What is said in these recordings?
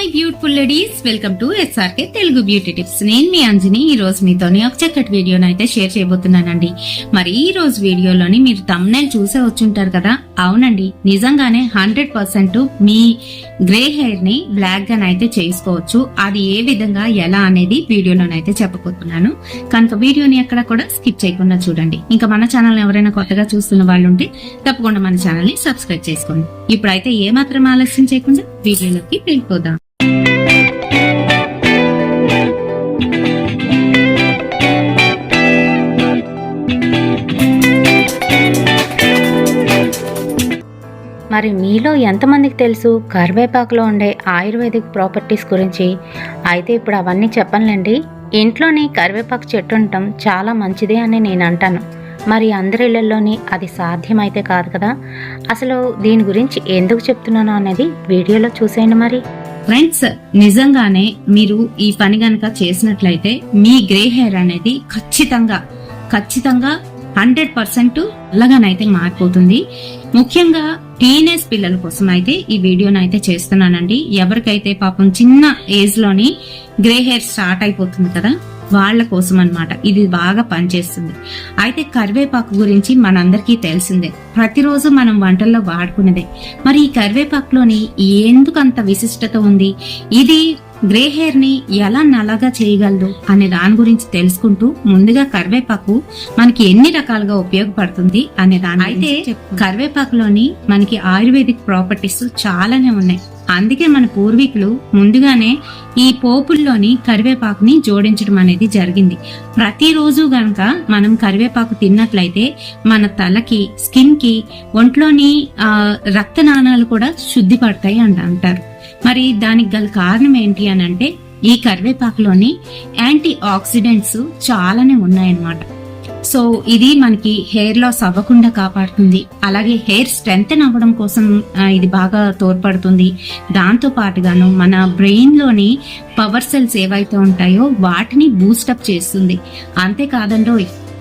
My beautiful ladies welcome to SRK Telugu beauty tips నేను మీ అంజని ఈ రోజు మీతోని ఒక చక్కటి వీడియోని అయితే షేర్ చేయబోతున్నానండి. మరి ఈ రోజు వీడియోలోని మీరు తమ్నైల్ చూసే వచ్చుంటారు కదా? అవునండి. నిజంగానే హండ్రెడ్ పర్సెంట్ మీ గ్రే హెయిర్ని బ్లాక్గా అయితే చేసుకోవచ్చు. అది ఏ విధంగా ఎలా అనేది వీడియోలోనైతే చెప్పబోతున్నాను. కనుక వీడియోని ఎక్కడ కూడా స్కిప్ చేయకుండా చూడండి. ఇంకా మన ఛానల్ ఎవరైనా కొత్తగా చూస్తున్న వాళ్ళు ఉంటే తప్పకుండా మన ఛానల్ని సబ్స్క్రైబ్ చేసుకోండి. ఇప్పుడైతే ఏ మాత్రం ఆలస్యం చేయకుండా వీడియోలోకి వెళ్ళిపోదాం. మరి మీలో ఎంతమందికి తెలుసు? కరివేపాకులో ఉండే ఆయుర్వేదిక్ ప్రాపర్టీస్ గురించి. అయితే ఇప్పుడు అవన్నీ చెప్పనులేండి. ఇంట్లోని కరివేపాకు చెట్టు ఉండటం చాలా మంచిది అని నేను అంటాను. మరి అందరి ఇళ్ళలోని అది సాధ్యమైతే కాదు కదా? అసలు దీని గురించి ఎందుకు చెప్తున్నాను అనేది వీడియోలో చూసేయండి మరి. ఫ్రెండ్స్ నిజంగానే మీరు ఈ పని గనక చేసినట్లయితే మీ గ్రే హెయిర్ అనేది ఖచ్చితంగా ఖచ్చితంగా హండ్రెడ్ పర్సెంట్ అలాగానైతే మారిపోతుంది. ముఖ్యంగా టీనేజ్ పిల్లల కోసం అయితే ఈ వీడియోని అయితే చేస్తున్నానండి. ఎవరికైతే పాపం చిన్న ఏజ్లోని గ్రే హెయిర్ స్టార్ట్ అయిపోతుంది కదా వాళ్ళ కోసం అన్నమాట ఇది బాగా పనిచేస్తుంది. అయితే కరివేపాకు గురించి మనందరికీ తెలిసిందే. ప్రతిరోజు మనం వంటల్లో వాడుకునేదే మరి ఈ కరివేపాకులోని ఎందుకు అంత విశిష్టత ఉంది? ఇది గ్రే హెయిర్ని ఎలా నల్లగా చేయగలదు అనే దాని గురించి తెలుసుకుంటూ ముందుగా కరివేపాకు మనకి ఎన్ని రకాలుగా ఉపయోగపడుతుంది అనే దాని అయితే కరివేపాకులోని మనకి ఆయుర్వేదిక్ ప్రాపర్టీస్ చాలానే ఉన్నాయి. అందుకే మన పూర్వీకులు ముందుగానే ఈ పోపుల్లోని కరివేపాకుని జోడించడం అనేది జరిగింది. ప్రతిరోజు గనక మనం కరివేపాకు తిన్నట్లయితే మన తలకి స్కిన్కి ఒంట్లోని ఆ, రక్తనాళాలు కూడా శుద్ధి పడతాయి అంట అంటారు. మరి దానికి గల కారణం ఏంటి అని అంటే ఈ కరివేపాకులోని యాంటీ ఆక్సిడెంట్స్ చాలానే ఉన్నాయన్నమాట. సో ఇది మనకి హెయిర్ లాస్ అవ్వకుండా కాపాడుతుంది. అలాగే హెయిర్ స్ట్రెంగ్తన్ అవ్వడం కోసం ఇది బాగా తోడ్పడుతుంది. దాంతో పాటుగాను మన బ్రెయిన్లోని పవర్ సెల్స్ ఏవైతే ఉంటాయో వాటిని బూస్టప్ చేస్తుంది. అంతేకాదండో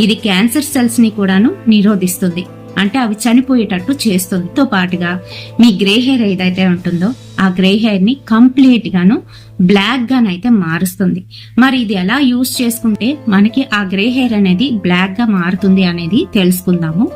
ఇది క్యాన్సర్ సెల్స్ని కూడాను నిరోధిస్తుంది. అంటే అవి చనిపోయేటట్టు చేస్తుందితో పాటుగా మీ గ్రే హెయిర్ ఏదైతే ఉంటుందో ఆ గ్రే హెయిర్ని కంప్లీట్గాను కంప్లీట్ గాను బ్లాక్ గానైతే మారుస్తుంది. మరి ఇది ఎలా యూస్ చేసుకుంటే మనకి ఆ గ్రే హెయిర్ అనేది బ్లాక్గా మారుతుంది అనేది తెలుసుకుందాము.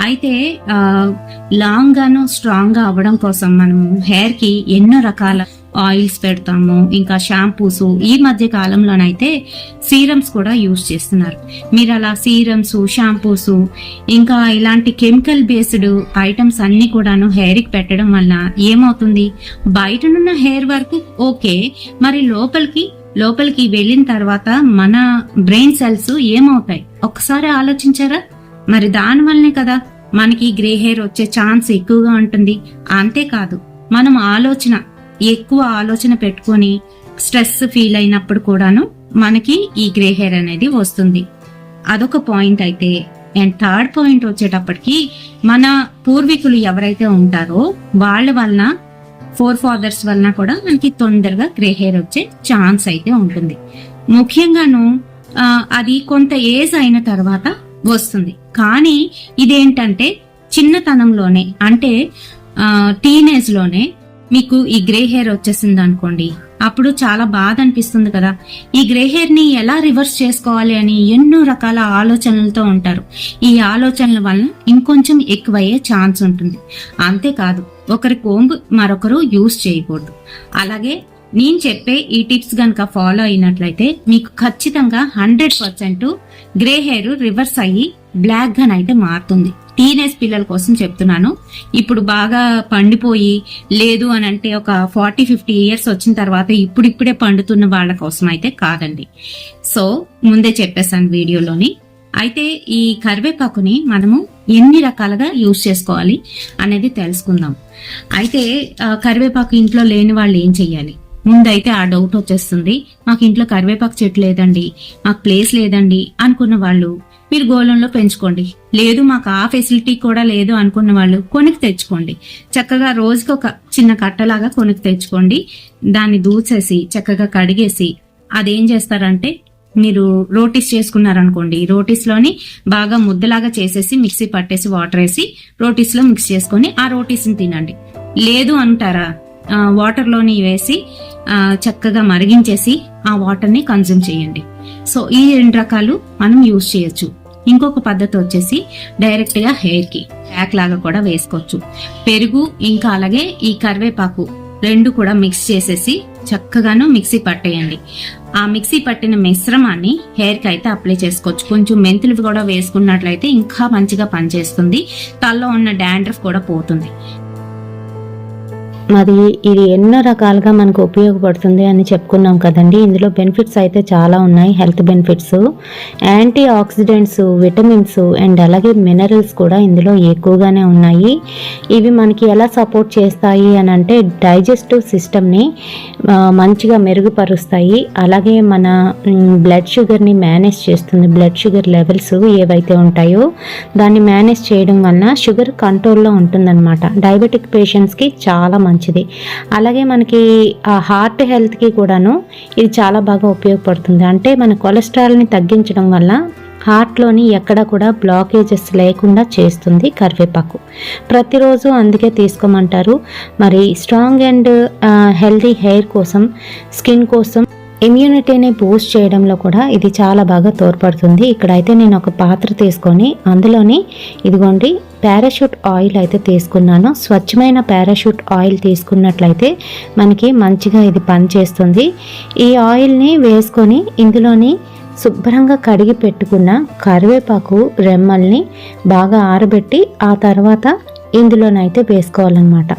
అయితే లాంగ్గాను లాంగ్ గాను స్ట్రాంగ్గా అవ్వడం కోసం మనము హెయిర్కి ఎన్నో రకాల ఆయిల్స్ పెడతాము ఇంకా షాంపూస్. ఈ మధ్య కాలంలోనైతే సీరమ్స్ కూడా యూస్ చేస్తున్నారు. మీరు అలా సీరమ్స్ షాంపూస్ ఇంకా ఇలాంటి కెమికల్ బేస్డ్ ఐటమ్స్ అన్ని కూడాను హెయిర్కి పెట్టడం వల్ల ఏమవుతుంది? బయటనున్న హెయిర్ వరకు ఓకే మరి లోపలికి లోపలికి వెళ్ళిన తర్వాత మన బ్రెయిన్ సెల్స్ ఏమవుతాయి? ఒక్కసారి ఆలోచించారా? మరి దాని వల్లనే కదా మనకి గ్రే హెయిర్ వచ్చే ఛాన్స్ ఎక్కువగా ఉంటుంది. అంతేకాదు మనం ఆలోచన ఎక్కువ ఆలోచన పెట్టుకొని స్ట్రెస్ ఫీల్ అయినప్పుడు కూడాను మనకి ఈ గ్రే హెయిర్ అనేది వస్తుంది. అదొక పాయింట్ అయితే అండ్ థర్డ్ పాయింట్ వచ్చేటప్పటికి మన పూర్వీకులు ఎవరైతే ఉంటారో వాళ్ళ వలన ఫోర్ ఫాదర్స్ వలన కూడా మనకి తొందరగా గ్రే హెయిర్ వచ్చే ఛాన్స్ అయితే ఉంటుంది. ముఖ్యంగాను అది కొంత ఏజ్ అయిన తర్వాత వస్తుంది. కానీ ఇదేంటంటే చిన్నతనంలోనే అంటే టీనేజ్లోనే మీకు ఈ గ్రే హెయిర్ వచ్చేసింది అనుకోండి. అప్పుడు చాలా బాధ అనిపిస్తుంది కదా. ఈ గ్రే హెయిర్ని ఎలా రివర్స్ చేసుకోవాలి అని ఎన్నో రకాల ఆలోచనలతో ఉంటారు. ఈ ఆలోచనల వలన ఇంకొంచెం ఎక్కువయ్యే ఛాన్స్ ఉంటుంది. అంతేకాదు ఒకరి కోంబు మరొకరు యూస్ చేయకూడదు. అలాగే నేను చెప్పే ఈ టిప్స్ గనక ఫాలో అయినట్లయితే మీకు ఖచ్చితంగా hundred percent grey hair reverse అయ్యి బ్లాక్గా అయితే మారుతుంది. టీనేజ్ పిల్లల కోసం చెప్తున్నాను. ఇప్పుడు బాగా పండిపోయి లేదు అని అంటే ఒక ఫార్టీ ఫిఫ్టీ ఇయర్స్ వచ్చిన తర్వాత ఇప్పుడిప్పుడే పండుతున్న వాళ్ళ కోసం అయితే కాదండి. సో ముందే చెప్పేశాను వీడియోలోని. అయితే ఈ కరివేపాకుని మనము ఎన్ని రకాలుగా యూజ్ చేసుకోవాలి అనేది తెలుసుకుందాం. అయితే కరివేపాకు ఇంట్లో లేని వాళ్ళు ఏం చెయ్యాలి? ముందైతే ఆ డౌట్ వచ్చేస్తుంది మాకు ఇంట్లో కరివేపాకు చెట్టు లేదండి మాకు ప్లేస్ లేదండి అనుకున్న వాళ్ళు మీరు గోళంలో పెంచుకోండి. లేదు మాకు ఆ ఫెసిలిటీ కూడా లేదు అనుకున్న వాళ్ళు కొనికి తెచ్చుకోండి. చక్కగా రోజుకి ఒక చిన్న కట్టలాగా కొనికి తెచ్చుకోండి. దాన్ని దూచేసి చక్కగా కడిగేసి అదేం చేస్తారంటే మీరు రోటీస్ చేసుకున్నారనుకోండి రోటీస్లోని బాగా ముద్దలాగా చేసేసి మిక్సీ పట్టేసి వాటర్ వేసి రోటీస్లో మిక్స్ చేసుకొని ఆ రోటీస్ని తినండి. లేదు అంటారా వాటర్లోని వేసి చక్కగా మరిగించేసి ఆ వాటర్ని కన్జ్యూమ్ చేయండి. సో ఈ రెండు రకాలు మనం యూజ్ చేయొచ్చు. ఇంకొక పద్ధతి వచ్చేసి డైరెక్ట్గా హెయిర్కి ప్యాక్ లాగా కూడా వేసుకోవచ్చు. పెరుగు ఇంకా అలాగే ఈ కరివేపాకు రెండు కూడా మిక్స్ చేసేసి చక్కగాను మిక్సీ పట్టేయండి. ఆ మిక్సీ పట్టిన మిశ్రమాన్ని హెయిర్కి అయితే అప్లై చేసుకోవచ్చు. కొంచెం మెంతులు కూడా వేసుకున్నట్లయితే ఇంకా మంచిగా పనిచేస్తుంది. తల్లో ఉన్న డాండ్రఫ్ కూడా పోతుంది. మరి ఇది ఎన్నో రకాలుగా మనకు ఉపయోగపడుతుంది అని చెప్పుకున్నాం కదండి. ఇందులో బెనిఫిట్స్ అయితే చాలా ఉన్నాయి. Health benefits antioxidants vitamins and అలాగే మినరల్స్ కూడా ఇందులో ఎక్కువగానే ఉన్నాయి. ఇవి మనకి ఎలా సపోర్ట్ చేస్తాయి అని అంటే డైజెస్టివ్ సిస్టమ్ని మంచిగా మెరుగుపరుస్తాయి. అలాగే మన బ్లడ్ షుగర్ని మేనేజ్ చేస్తుంది. బ్లడ్ షుగర్ లెవెల్స్ ఏవైతే ఉంటాయో దాన్ని మేనేజ్ చేయడం వలన షుగర్ కంట్రోల్లో ఉంటుందన్నమాట. డయాబెటిక్ పేషెంట్స్కి చాలా మంచి మంచిది. అలాగే మనకి ఆ హార్ట్ హెల్త్కి కూడాను ఇది చాలా బాగా ఉపయోగపడుతుంది. అంటే మన కొలెస్ట్రాల్ని తగ్గించడం వల్ల హార్ట్లోని ఎక్కడ కూడా బ్లాకేజెస్ లేకుండా చేస్తుంది కరివేపాకు. ప్రతిరోజు అందుకే తీసుకోమంటారు. మరి స్ట్రాంగ్ అండ్ హెల్దీ హెయిర్ కోసం స్కిన్ కోసం ఇమ్యూనిటీని బూస్ట్ చేయడంలో కూడా ఇది చాలా బాగా తోడ్పడుతుంది. ఇక్కడైతే నేను ఒక పాత్ర తీసుకొని అందులోని ఇదిగోండి పారాషూట్ ఆయిల్ అయితే తీసుకున్నాను. స్వచ్ఛమైన పారాషూట్ ఆయిల్ తీసుకున్నట్లయితే మనకి మంచిగా ఇది పనిచేస్తుంది. ఈ ఆయిల్ని వేసుకొని ఇందులోని శుభ్రంగా కడిగి పెట్టుకున్న కరివేపాకు రెమ్మల్ని బాగా ఆరబెట్టి ఆ తర్వాత ఇందులోనైతే వేసుకోవాలన్నమాట.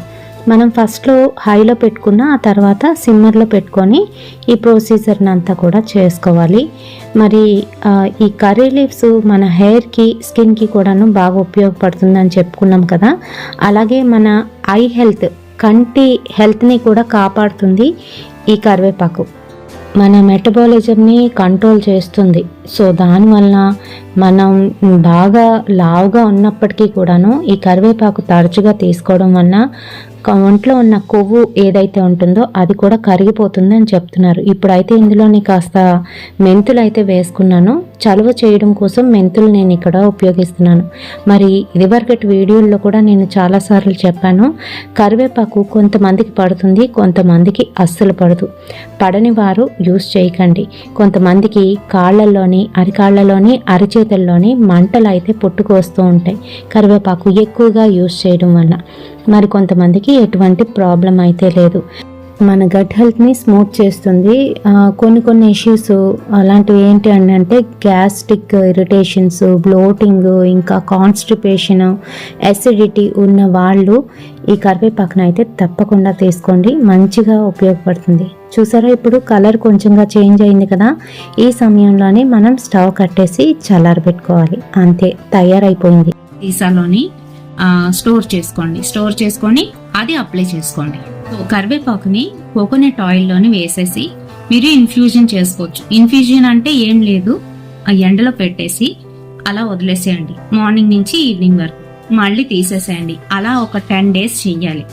మనం ఫస్ట్లో హైలో పెట్టుకున్న ఆ తర్వాత సిమ్మర్లో పెట్టుకొని ఈ ప్రొసీజర్ని అంతా కూడా చేసుకోవాలి. మరి ఈ కర్రీ లీవ్స్ మన హెయిర్కి స్కిన్కి కూడాను బాగా ఉపయోగపడుతుందని చెప్పుకున్నాం కదా. అలాగే మన ఐ హెల్త్ కంటి హెల్త్ని కూడా కాపాడుతుంది ఈ కరివేపాకు. మన మెటబాలిజంని కంట్రోల్ చేస్తుంది. సో దానివల్ల మనం బాగా లావుగా ఉన్నప్పటికీ కూడాను ఈ కరివేపాకు తరచుగా తీసుకోవడం వలన ఒంట్లో ఉన్న కొవ్వు ఏదైతే ఉంటుందో అది కూడా కరిగిపోతుంది అని చెప్తున్నారు. ఇప్పుడైతే ఇందులోని కాస్త మెంతులు అయితే వేసుకున్నాను. చలువ చేయడం కోసం మెంతులు నేను ఇక్కడ ఉపయోగిస్తున్నాను. మరి ఇదివరకటి వీడియోల్లో కూడా నేను చాలాసార్లు చెప్పాను. కరివేపాకు కొంతమందికి పడుతుంది కొంతమందికి అస్సలు పడదు. పడని వారు యూస్ చేయకండి. కొంతమందికి కాళ్ళల్లోని అరికాళ్ళలోని అరచేతుల్లోని మంటలు అయితే పుట్టుకొస్తూ ఉంటాయి. కరివేపాకు ఎక్కువగా యూస్ చేయడం వల్ల మరి కొంతమందికి ఎటువంటి ప్రాబ్లం అయితే లేదు. మన గట్ హెల్త్ని స్మూత్ చేస్తుంది. కొన్ని కొన్ని ఇష్యూస్ అలాంటివి ఏంటి అని అంటే గ్యాస్ట్రిక్ ఇరిటేషన్స్ బ్లోటింగ్ ఇంకా కాన్స్టిపేషన్ ఎసిడిటీ ఉన్న వాళ్ళు ఈ కరివేపాకును అయితే తప్పకుండా తీసుకోండి. మంచిగా ఉపయోగపడుతుంది. చూసారా ఇప్పుడు కలర్ కొంచెంగా చేంజ్ అయింది కదా? ఈ సమయంలోనే మనం స్టవ్ కట్టేసి చల్లారబెట్టుకోవాలి అంతే తయారైపోయింది. సీసాలోని స్టోర్ చేసుకోండి. స్టోర్ చేసుకొని అది అప్లై చేసుకోండి. కరివేపాకుని కోకోనట్ ఆయిల్లోని వేసేసి మీరు ఇన్ఫ్యూజన్ చేసుకోవచ్చు. ఇన్ఫ్యూజన్ అంటే ఏం లేదు. ఆ ఎండలో పెట్టేసి అలా వదిలేసేయండి. మార్నింగ్ నుంచి ఈవినింగ్ వరకు. మళ్ళీ తీసేసేయండి. అలా ఒక టెన్ డేస్ చెయ్యాలి.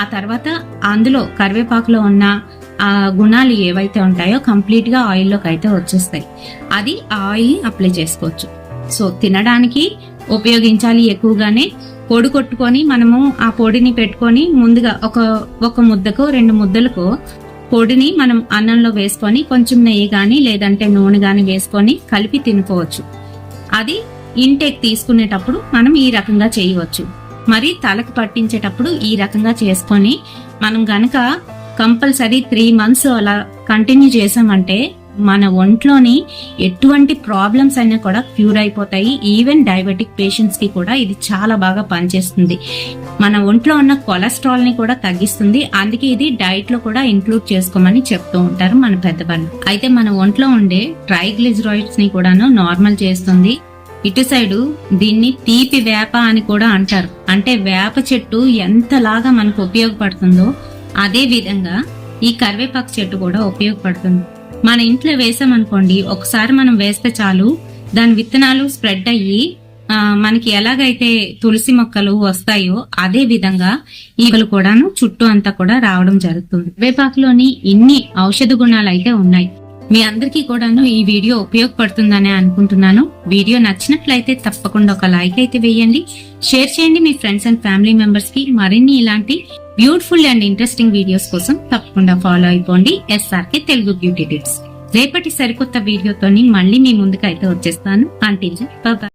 ఆ తర్వాత అందులో కరివేపాకులో ఉన్న ఆ గుణాలు ఏవైతే ఉంటాయో కంప్లీట్గా ఆయిల్లోకి అయితే వచ్చేస్తాయి. అది ఆ ఆయిల్ని అప్లై చేసుకోవచ్చు. సో తినడానికి ఉపయోగించాలి ఎక్కువగానే. పొడి కొట్టుకొని మనము ఆ పొడిని పెట్టుకొని ముందుగా ఒక ఒక ముద్దకు రెండు ముద్దలకు పొడిని మనం అన్నంలో వేసుకొని కొంచెం నెయ్యి కానీ లేదంటే నూనె కానీ వేసుకొని కలిపి తినుకోవచ్చు. అది ఇంటేక్ తీసుకునేటప్పుడు మనం ఈ రకంగా చేయవచ్చు. మరి తలకు పట్టించేటప్పుడు ఈ రకంగా చేసుకొని మనం గనక కంపల్సరీ త్రీ మంత్స్ అలా కంటిన్యూ చేసామంటే మన ఒంట్లోని ఎటువంటి ప్రాబ్లమ్స్ అయినా కూడా క్యూర్ అయిపోతాయి. ఈవెన్ డయాబెటిక్ పేషెంట్స్కి కూడా ఇది చాలా బాగా పనిచేస్తుంది. మన ఒంట్లో ఉన్న కొలెస్ట్రాల్ని కూడా తగ్గిస్తుంది. అందుకే ఇది డైట్లో కూడా ఇంక్లూడ్ చేసుకోమని చెప్తూ ఉంటారు మన పెద్దవాళ్ళు. అయితే మన ఒంట్లో ఉండే ట్రైగ్లిజరాయిడ్స్ని కూడాను నార్మల్ చేస్తుంది. ఇటు సైడు దీన్ని తీపి వేప అని కూడా అంటారు. అంటే వేప చెట్టు ఎంతలాగా మనకు ఉపయోగపడుతుందో అదే విధంగా ఈ కరివేపాకు చెట్టు కూడా ఉపయోగపడుతుంది. మన ఇంట్లో వేసామనుకోండి ఒకసారి మనం వేస్తే చాలు. దాని విత్తనాలు స్ప్రెడ్ అయ్యి ఆ, మనకి ఎలాగైతే తులసి మొక్కలు వస్తాయో అదే విధంగా ఈగలు కూడాను చుట్టూ అంతా కూడా రావడం జరుగుతుంది. వేపాకులోని ఇన్ని ఔషధ గుణాలు అయితే ఉన్నాయి. మీ అందరికీ కూడాను ఈ వీడియో ఉపయోగపడుతుందని అనుకుంటున్నాను. వీడియో నచ్చినట్లయితే తప్పకుండా ఒక లైక్ అయితే వేయండి. షేర్ చేయండి మీ ఫ్రెండ్స్ అండ్ ఫ్యామిలీ మెంబర్స్కి మరిన్ని ఇలాంటి బ్యూటిఫుల్ అండ్ ఇంట్రెస్టింగ్ వీడియోస్ కోసం తప్పకుండా ఫాలో అయిపోండి. SRK Telugu beauty tips. రేపటి సరికొత్త వీడియోతోని మళ్ళీ మీ ముందుకు అయితే వచ్చేస్తాను అంటిల్ బాయ్.